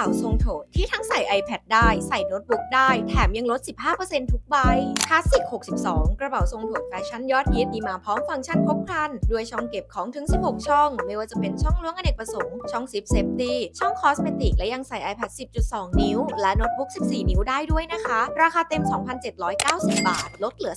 ป๋าทรง โถที่ทั้งใส่ iPad ได้ ใส่โน้ตบุ๊กได้ แถมยังลด 15%ทุกใบคลาสสิก 62 กระเป๋าทรงโถดแฟชั่นยอดฮิตมีมาพร้อมฟังก์ชันครบครัน ด้วยช่องเก็บของถึง 16 ช่อง ไม่ว่าจะเป็นช่องล้วงอเนกประสงค์ ช่องซิปเซฟตี้ ช่องคอสเมติก และยังใส่ iPad 10.2 นิ้ว และโน้ตบุ๊ก 14 นิ้วได้ด้วยนะคะ ราคาเต็ม 2,790 บาท ลดเหลือ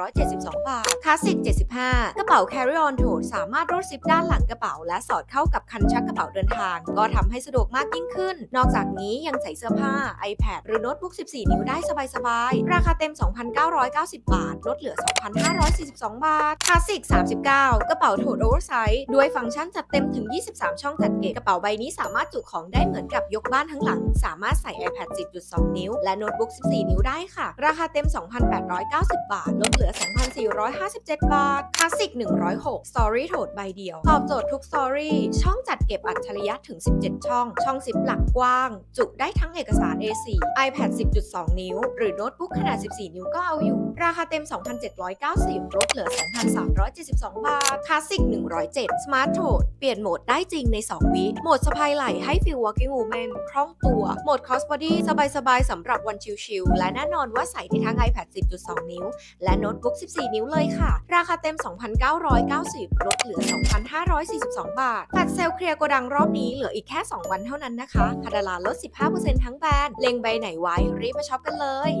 2,372 บาท คลาสสิก 75 กระเป๋า carry on โถดสามารถรูดซิปด้านหลังกระเป๋า และสอดเข้ากับคันชักกระเป๋าเดินทาง ก็ทำให้สะดวกมากยิ่งขึ้น นอกจากนี้ยังใส่เสื้อผ้า iPad หรือโน้ตบุ๊ก 14 นิ้วได้สบายๆ ราคาเต็ม 2,990 บาท ลดเหลือ 2,542 บาทคลาสสิก 39 กระเป๋าโถดโอเวอร์ไซส์ด้วยฟังก์ชันจัดเต็มถึง 23 ช่องจัดเก็บกระเป๋าใบนี้สามารถจุของได้เหมือนกับยกบ้านทั้งหลัง สามารถใส่ iPad 10.2 นิ้ว และโน้ตบุ๊ก 14 นิ้วได้ค่ะ ราคาเต็ม 2,890 บาท ลดเหลือ 2,457 บาทคลาสสิก 106 Story โถดใบเดียว ตอบโจทย์ทุก Story ช่องจัดเก็บอัจฉริยะถึง 17 ช่อง ช่องซิปหลักกว้างจุได้ทั้งเอกสาร A4 iPad 10.2 นิ้ว หรือโน้ตบุ๊กขนาด 14 นิ้วก็เอาอยู่ ราคาเต็ม 2,790ลดเหลือ 2,372 บาท คลาสสิก 107 Smart โถดเปลี่ยนโหมดได้จริงใน 2 วิ โหมดสะพายไหล่ให้ฟิล Walking Woman คล่องตัว โหมด Cross Body สบายๆสำหรับวันชิลๆ และแน่นอนว่าใส่ได้ทั้ง iPad 10.2 นิ้ว และโน้ตบุ๊ก 14 นิ้วเลยค่ะ ราคาเต็ม 2,990ลดเหลือ 2,542 บาท ตัดเซลล์เคลียร์โกดังรอบนี้เหลืออีกแค่ 2 วันเท่านั้นนะคะคาดาลาลด 15%ทั้งแบรนด์ เล็งใบไหนไว้รีบมาช็อปกันเลย